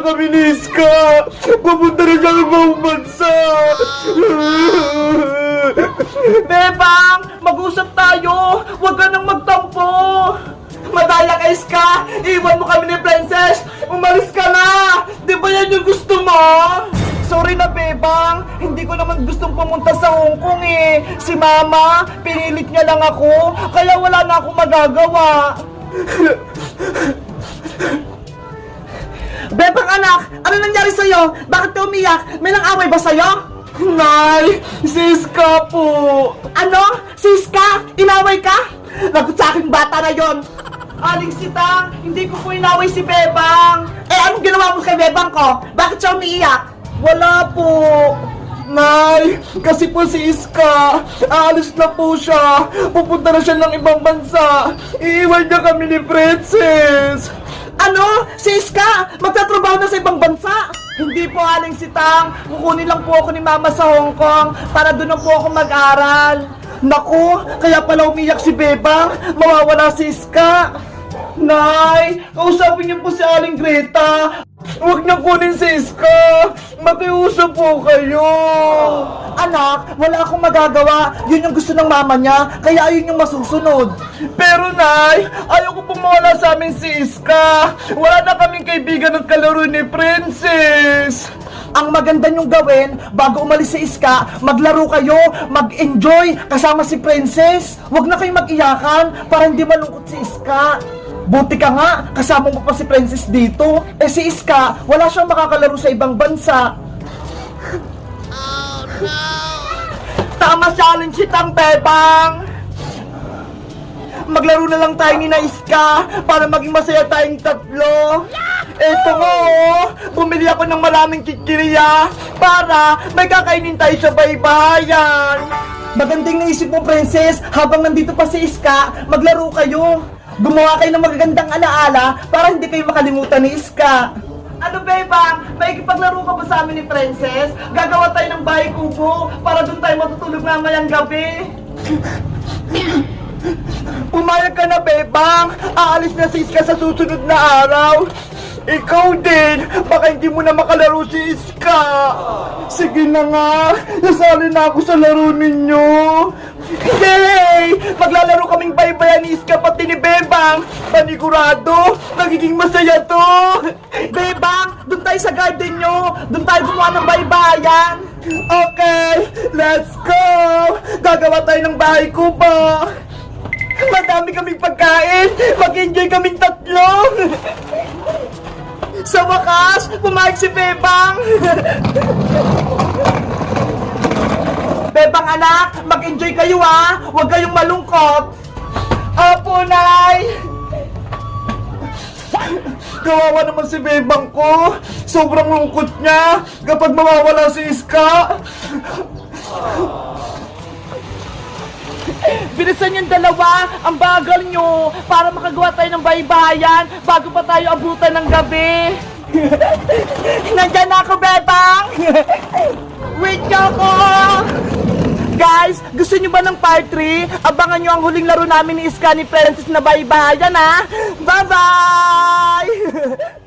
kami ni Iska. Pupunta na siya ibang bansa. Bebang, mag-usap tayo. Huwag ka nang magtampo. Madaya ka, Iska. Iwan mo kami ni Princess. Umalis ka na. Di ba yan yung gusto mo? Sorry na, Bebang. Hindi ko naman gustong pumunta sa Hong Kong eh. Si Mama, pinilit niya lang ako. Kaya wala na akong magagawa. Bebang anak, ano nangyari sa'yo? Bakit umiyak? May nang away ba sa'yo? Nay, siska po. Ano? Siska? Inaway ka? Lagot sa aking bata na yon. Aling sitang, hindi ko po inaway si Bebang. Eh, anong ginawa mo kay Bebang ko? Bakit siya umiiyak? Wala po. Nay, kasi po si Iska, aalis na po siya. Pupunta na siya ng ibang bansa. Iiwan niya kami ni Princess. Ano? Si Iska, magtatrabaho na sa ibang bansa? Hindi po aling sitang, kukunin lang po ako ni Mama sa Hong Kong para doon po ako mag-aral. Naku, kaya pala umiyak si Bebang, mawawala si Iska. Nay, kausapin niyo po si Aling Greta. Huwag na kunin si Iska. Makiusap po kayo. Anak, wala akong magagawa. Yun yung gusto ng mama niya, kaya ayun yung masusunod. Pero Nay, ayaw ko pong mawala sa amin si Iska. Wala na kaming kaibigan ng kalaro ni Princess. Ang maganda niyong gawin, bago umalis si Iska, maglaro kayo, mag-enjoy kasama si Princess. Huwag na kayong mag-iyakan para hindi malungkot si Iska. Buti ka nga, kasama mo pa si Princess dito. Eh si Iska, wala siyang makakalaro sa ibang bansa. Tama challenge sitang bebang! Maglaro na lang tayo ni na Iska para maging masaya tayong tatlo. Eto nga oh, bumili ako ng maraming kikiriya para may kakainin tayo sa baybayan. Magandang naisip mo, Princess, habang nandito pa si Iska, maglaro kayo. Gumawa kayo ng magagandang alaala para hindi kayo makalimutan ni Iska. Ano, Bebang? May ikipaglaro ka ba sa amin ni Princess? Gagawa tayo ng bahay kubo para doon tayo matutulog mamayang gabi. Pumayag ka na, Bebang! Aalis na si Iska sa susunod na araw! Ikaw din! Baka hindi mo na makalaro si Iska! Sige na nga! Nasali na ako sa laro ninyo! Yay! Maglalaro kaming baybayan ni Iska pati ni Bebang! Panigurado! Magiging masaya to! Bebang! Doon tayo sa garden nyo! Doon tayo gumawa ng baybayan! Okay! Let's go! Gagawa tayo ng bahay kubo! Madami kaming pagkain! Mag-enjoy kaming tatlo! Sa wakas, pumayag si Bebang! Bebang anak, kayo ha! Huwag kayong malungkot! Apo, Nay! Kawawa naman si Bebang ko! Sobrang lungkot niya kapag mawawala si Iska! Bilisan yung dalawa, ang bagal nyo, para makagawa tayo ng baybayan bago pa tayo abutan ng gabi. Nandyan na ako, gusto nyo ba ng part 3? Abangan nyo ang huling laro namin ni Iska ni Princess na baybayan, ha? Bye-bye!